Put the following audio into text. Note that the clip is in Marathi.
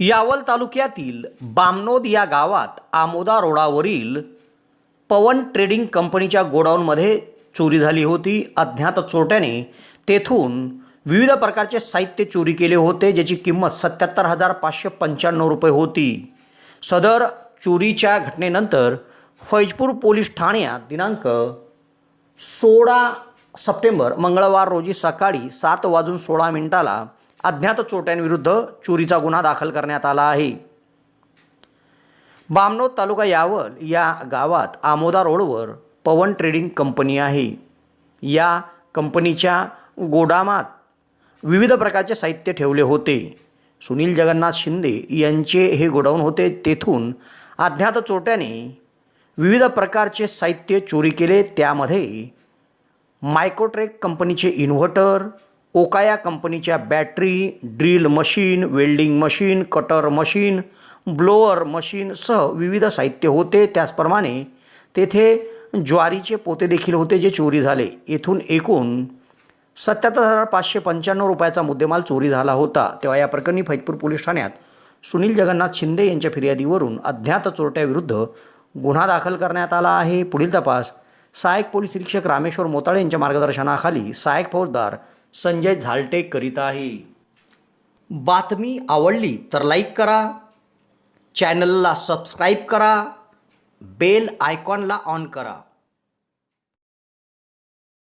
यावल तालुक्यातील बामनोद या गावात आमोदा रोडावरील पवन ट्रेडिंग कंपनीच्या गोडाऊनमध्ये चोरी झाली होती. अज्ञात चोरट्याने तेथून विविध प्रकारचे साहित्य चोरी केले होते ज्याची किंमत सत्याहत्तर हजार पाचशे पंच्याण्णव रुपये होती. सदर चोरीच्या घटनेनंतर फैजपूर पोलीस ठाण्यात दिनांक सोळा सप्टेंबर मंगळवार रोजी सकाळी सात वाजून सोळा मिनिटाला अज्ञात चोट्यांविरुद्ध चोरीचा गुन्हा दाखल करण्यात आला आहे. बामनोद तालुका यावल या गावात आमोदा रोडवर पवन ट्रेडिंग कंपनी आहे. या कंपनीच्या गोडामात विविध प्रकारचे साहित्य ठेवले होते. सुनील जगन्नाथ शिंदे यांचे हे गोडाऊन होते. तेथून अज्ञात चोट्याने विविध प्रकारचे साहित्य चोरी केले. त्यामध्ये मायक्रोट्रेक कंपनीचे इन्व्हर्टर ओकाया कंपनीच्या battery drill machine welding machine cutter machine blower मशीनसह विविध साहित्य होते. त्याचप्रमाणे तेथे ज्वारीचे पोते देखील होते जे चोरी झाले. येथून एकूण सत्याहत्तर हजार पाचशे पंच्याण्णव रुपयाचा मुद्देमाल चोरी झाला होता. तेव्हा या प्रकरणी फैजपूर पोलीस ठाण्यात सुनील जगन्नाथ शिंदे यांच्या फिर्यादीवरून अज्ञात चोरट्याविरुद्ध गुन्हा दाखल करण्यात आला आहे. पुढील तपास सहाय्यक पोलीस निरीक्षक रामेश्वर मोताळे यांच्या मार्गदर्शनाखाली सहाय्यक फौजदार संजय झालटे करीत आहे. बातमी आवडली तर लाईक करा. चॅनलला सबस्क्राईब करा. बेल आयकॉनला ऑन करा.